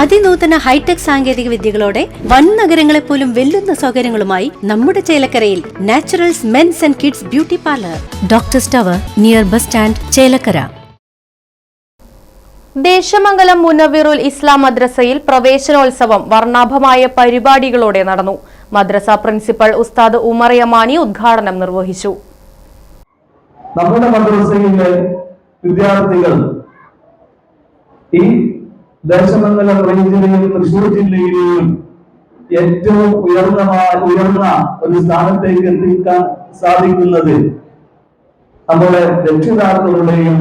അതിനൂതന hi tech സാങ്കേതിക വിദ്യകളോടെ വൻ നഗരങ്ങളെ പോലും വെല്ലുന്ന സൗകര്യങ്ങളുമായി നമ്മുടെ ചേലക്കരയിൽ naturals men's and kids beauty parlour. Doctor tower near bus stand Chelakkara. Desamangalam Munavirul Islam മദ്രസയിൽ പ്രവേശനോത്സവം വർണാഭമായ പരിപാടികളോടെ നടന്നു. മദ്രസ പ്രിൻസിപ്പൽ ഉസ്താദ് ഉമർ യമാനി ഉദ്ഘാടനം നിർവഹിച്ചു. നമ്മുടെ മദ്രസയിലെ വിദ്യാർത്ഥികൾ ഈ ദേശമംഗലം റേഞ്ചിലെയും തൃശൂർ ജില്ലയിലെയും ഏറ്റവും ഉയർന്ന ഉയർന്ന ഒരു സ്ഥാനത്തേക്ക് എത്തിക്കാൻ സാധിക്കുന്നത് നമ്മുടെ രക്ഷിതാക്കളുടെയും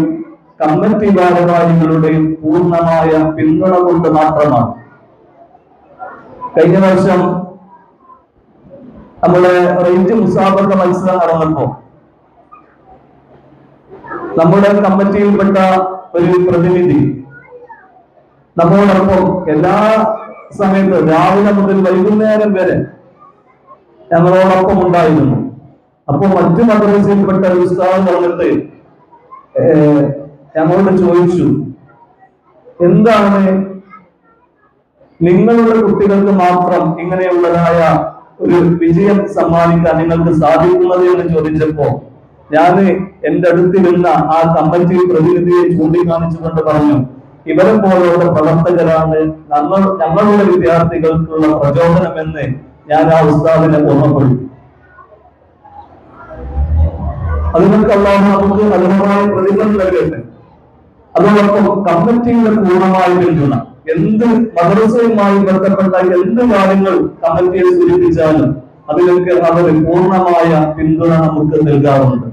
കമ്മിറ്റി ഭാരവാഹികളുടെയും പൂർണമായ പിന്തുണ കൊണ്ട് മാത്രമാണ്. കഴിഞ്ഞ വർഷം നമ്മുടെ റേഞ്ച് മുസാഫർക്ക മത്സരം നടന്നപ്പോ നമ്മുടെ കമ്മിറ്റിയിൽപ്പെട്ട ഒരു പ്രതിനിധി നമ്മോടൊപ്പം എല്ലാ സമയത്തും രാവിലെ മുതൽ വൈകുന്നേരം വരെ ഞങ്ങളോടൊപ്പം ഉണ്ടായിരുന്നു. അപ്പോൾ മറ്റു മദ്രസയിൽപ്പെട്ട ഒരു ഉസ്താദ് ഏർ, ഞങ്ങളോട് ചോദിച്ചു എന്താണ് നിങ്ങളുടെ കുട്ടികൾക്ക് മാത്രം ഇങ്ങനെയുള്ളതായ ഒരു വിജയം സമ്മാനിക്കാൻ നിങ്ങൾക്ക് സാധിക്കുന്നത് എന്ന് ചോദിച്ചപ്പോ ഞാൻ എന്റെ അടുത്തിരുന്ന ആ കമ്മിറ്റി പ്രതിനിധിയെ ചൂണ്ടിക്കാണിച്ചുകൊണ്ട് പറഞ്ഞു ഇവരെ പോലുള്ള പ്രവർത്തകരാണ് നമ്മൾ ഞങ്ങളുടെ വിദ്യാർത്ഥികൾക്കുള്ള പ്രചോദനമെന്ന് ഞാൻ ആ ഉസ്താദിനെ ഓർമ്മപ്പെടുത്തി. അതിനൊക്കെ അള്ളാഹു നമുക്ക് അതിനുമായ പ്രതിഫലം നൽകട്ടെ. അതോടൊപ്പം കമ്മിറ്റിയുടെ പൂർണമായ പിന്തുണ എന്ത് മദ്രസയുമായി ബന്ധപ്പെട്ട എന്ത് കാര്യങ്ങൾ കമ്മിറ്റിയെ സൂചിപ്പിച്ചാലും അതിലൊക്കെ അവർ പൂർണമായ പിന്തുണ നമുക്ക് നൽകാറുണ്ട്.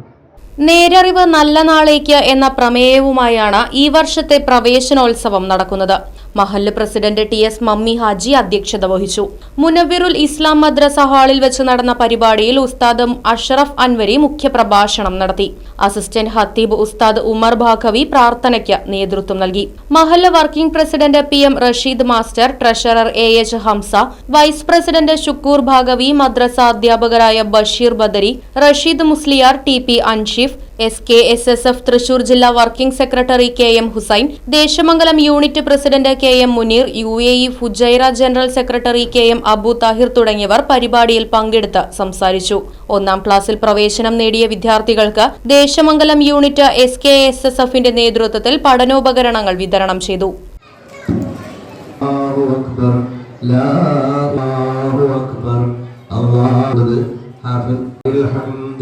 നേരറിവ് നല്ല നാളേക്ക് എന്ന പ്രമേയവുമായാണ് ഈ വർഷത്തെ പ്രവേശനോത്സവം നടക്കുന്നത്. മഹല്ല് president T S Mammi Haji അധ്യക്ഷത വഹിച്ചു. മുനവിറുൽ ഇസ്ലാം മദ്രസ ഹാളിൽ വെച്ച് നടന്ന പരിപാടിയിൽ ഉസ്താദ് അഷ്റഫ് അൻവരി മുഖ്യപ്രഭാഷണം നടത്തി. അസിസ്റ്റന്റ് ഹത്തീബ് ഉസ്താദ് ഉമർ ഭാഖവി പ്രാർത്ഥനയ്ക്ക് നേതൃത്വം നൽകി. മഹല്ല് working president P M Rasheed master treasurer A H Hamsa vice president Shukoor Baqavi മദ്രസ അധ്യാപകരായ Basheer Badari Rasheed Musliyar T P Anshif S K S S F Thrissur ജില്ലാ working secretary K M Hussain Desamangalam unit president K M Muneer U A E Fujairah general secretary K M Abu Thahir തുടങ്ങിയവർ പരിപാടിയിൽ പങ്കെടുത്ത് സംസാരിച്ചു ഒന്നാം ക്ലാസ്സിൽ പ്രവേശനം നേടിയ വിദ്യാർത്ഥികൾക്ക് Desamangalam unit S K S S എഫിന്റെ നേതൃത്വത്തിൽ പഠനോപകരണങ്ങൾ വിതരണം ചെയ്തു الله أكبر لا الله أكبر الله حافظ الحمد